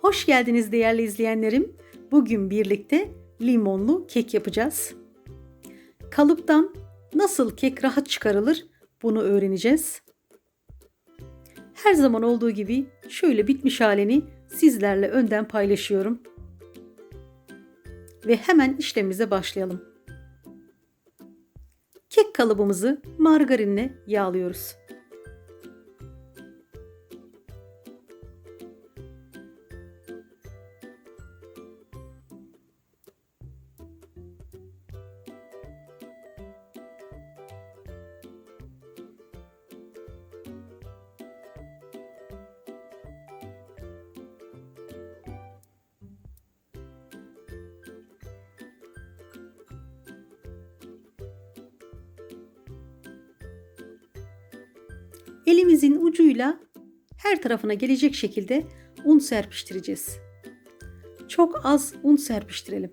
Hoş geldiniz değerli izleyenlerim. Bugün birlikte limonlu kek yapacağız. Kalıptan nasıl kek rahat çıkarılır bunu öğreneceğiz. Her zaman olduğu gibi şöyle bitmiş halini sizlerle önden paylaşıyorum. Ve hemen işlemimize başlayalım. Kek kalıbımızı margarinle yağlıyoruz. Elimizin ucuyla her tarafına gelecek şekilde un serpiştireceğiz. Çok az un serpiştirelim.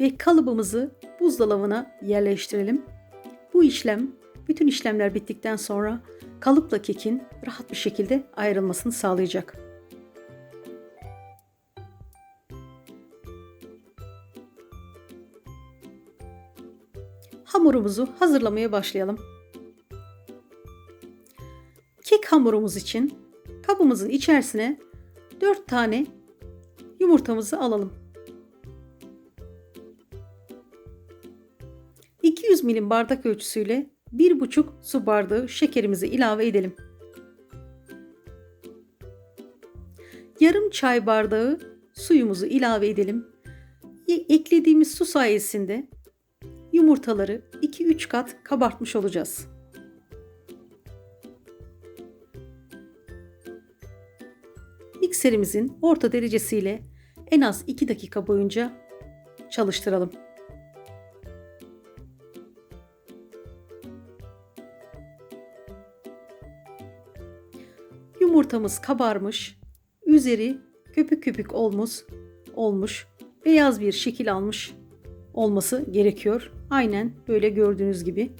Ve kalıbımızı buzdolabına yerleştirelim. Bu işlem bütün işlemler bittikten sonra kalıpla kekin rahat bir şekilde ayrılmasını sağlayacak. Hamurumuzu hazırlamaya başlayalım. Kek hamurumuz için kabımızın içerisine 4 tane yumurtamızı alalım. 200 milim bardak ölçüsüyle 1,5 su bardağı şekerimizi ilave edelim. Yarım çay bardağı suyumuzu ilave edelim. Eklediğimiz su sayesinde yumurtaları 2-3 kat kabartmış olacağız. Mikserimizin orta derecesiyle en az 2 dakika boyunca çalıştıralım. Yumurtamız kabarmış, üzeri köpük köpük olmuş, olmuş, beyaz bir şekil almış olması gerekiyor. Aynen böyle gördüğünüz gibi.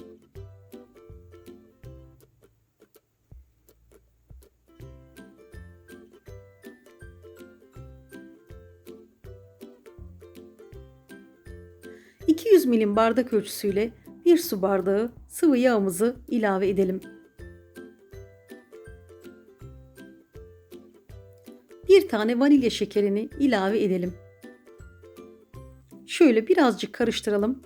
...200 milim bardak ölçüsüyle bir su bardağı sıvı yağımızı ilave edelim. Bir tane vanilya şekerini ilave edelim. Şöyle birazcık karıştıralım.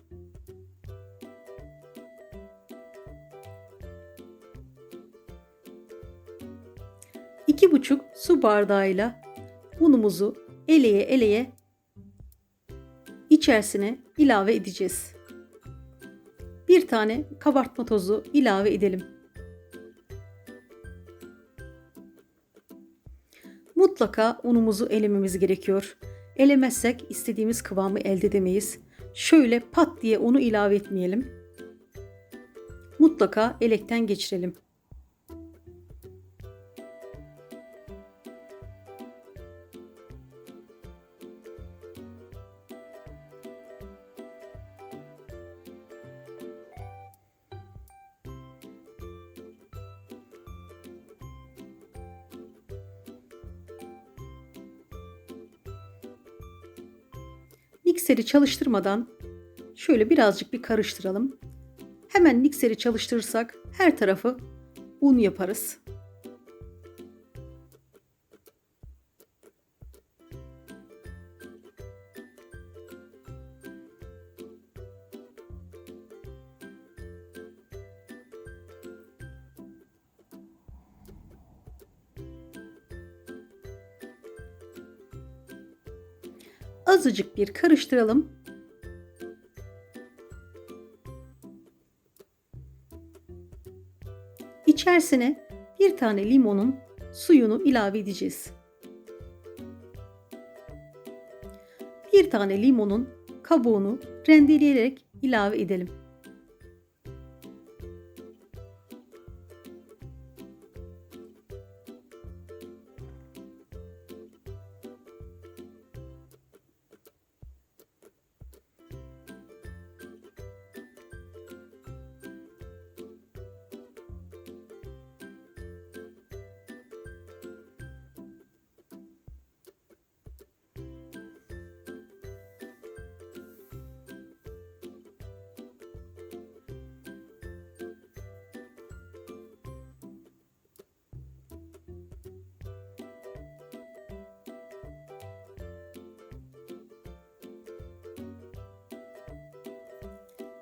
İki buçuk su bardağıyla unumuzu eleye eleye içerisine ilave edeceğiz. Bir tane kabartma tozu ilave edelim. Mutlaka unumuzu elememiz gerekiyor. Elemezsek istediğimiz kıvamı elde edemeyiz. Şöyle pat diye unu ilave etmeyelim. Mutlaka elekten geçirelim. Mikseri çalıştırmadan şöyle birazcık bir karıştıralım. Hemen mikseri çalıştırırsak her tarafı un yaparız. Azıcık bir karıştıralım. İçerisine bir tane limonun suyunu ilave edeceğiz. Bir tane limonun kabuğunu rendeleyerek ilave edelim.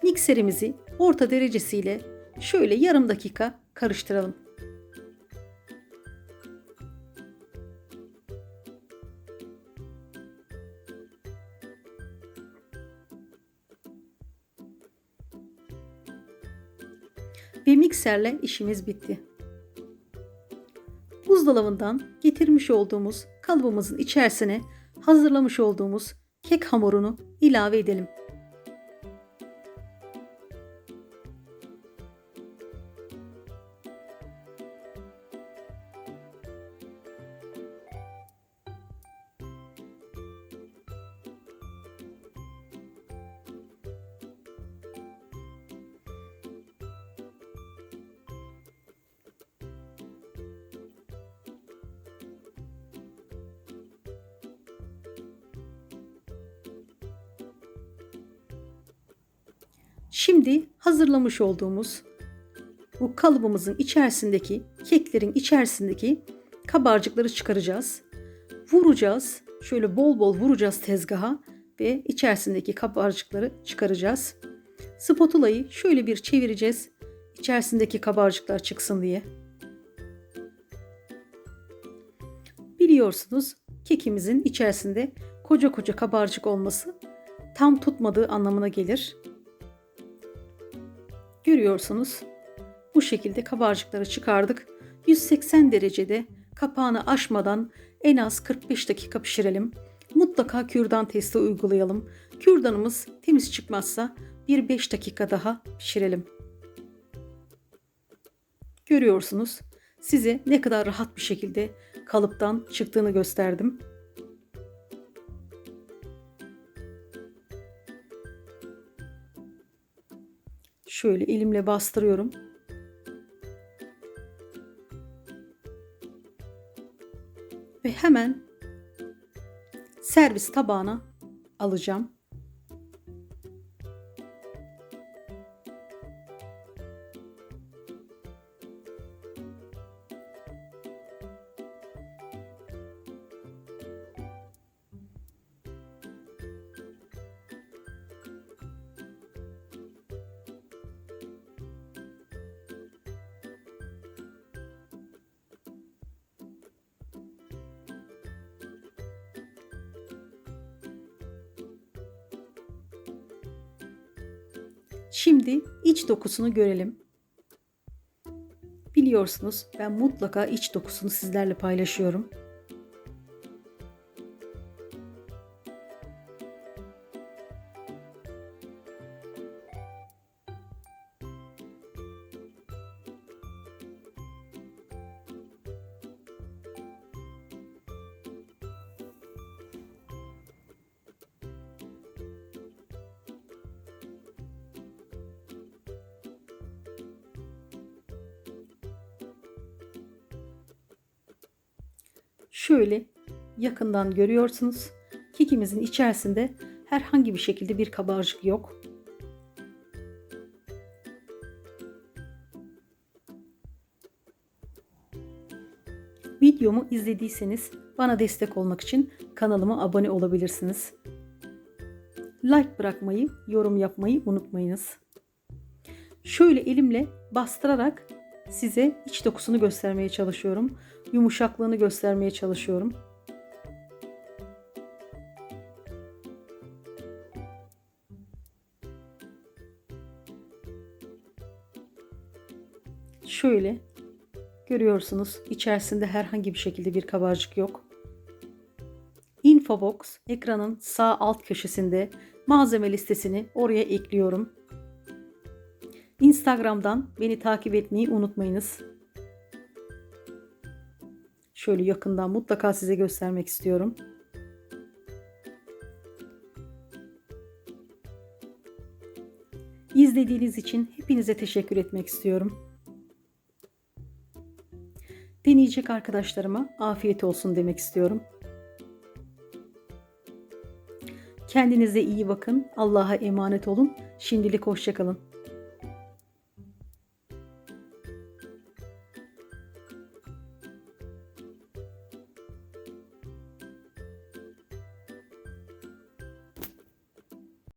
Mikserimizi orta derecesiyle şöyle yarım dakika karıştıralım. Ve mikserle işimiz bitti. Buzdolabından getirmiş olduğumuz kalıbımızın içerisine hazırlamış olduğumuz kek hamurunu ilave edelim. Şimdi hazırlamış olduğumuz bu kalıbımızın içerisindeki keklerin içerisindeki kabarcıkları çıkaracağız. Vuracağız. Şöyle bol bol vuracağız tezgaha ve içerisindeki kabarcıkları çıkaracağız. Spatulayı şöyle bir çevireceğiz. İçerisindeki kabarcıklar çıksın diye. Biliyorsunuz kekimizin içerisinde koca koca kabarcık olması tam tutmadığı anlamına gelir. Görüyorsunuz. Bu şekilde kabarcıkları çıkardık. 180 derecede kapağını açmadan en az 45 dakika pişirelim. Mutlaka kürdan testi uygulayalım. Kürdanımız temiz çıkmazsa bir 5 dakika daha pişirelim. Görüyorsunuz. Size ne kadar rahat bir şekilde kalıptan çıktığını gösterdim. Şöyle elimle bastırıyorum. Ve hemen servis tabağına alacağım. Şimdi iç dokusunu görelim. Biliyorsunuz ben mutlaka iç dokusunu sizlerle paylaşıyorum. Şöyle yakından görüyorsunuz. Kekimizin içerisinde herhangi bir şekilde bir kabarcık yok. Videomu izlediyseniz bana destek olmak için kanalıma abone olabilirsiniz. Like bırakmayı, yorum yapmayı unutmayınız. Şöyle elimle bastırarak size iç dokusunu göstermeye çalışıyorum. Yumuşaklığını göstermeye çalışıyorum. Şöyle görüyorsunuz içerisinde herhangi bir şekilde bir kabarcık yok. Infobox ekranın sağ alt köşesinde malzeme listesini oraya ekliyorum. Instagram'dan beni takip etmeyi unutmayınız. Şöyle yakından mutlaka size göstermek istiyorum. İzlediğiniz için hepinize teşekkür etmek istiyorum. Deneyecek arkadaşlarıma afiyet olsun demek istiyorum. Kendinize iyi bakın. Allah'a emanet olun. Şimdilik hoşçakalın.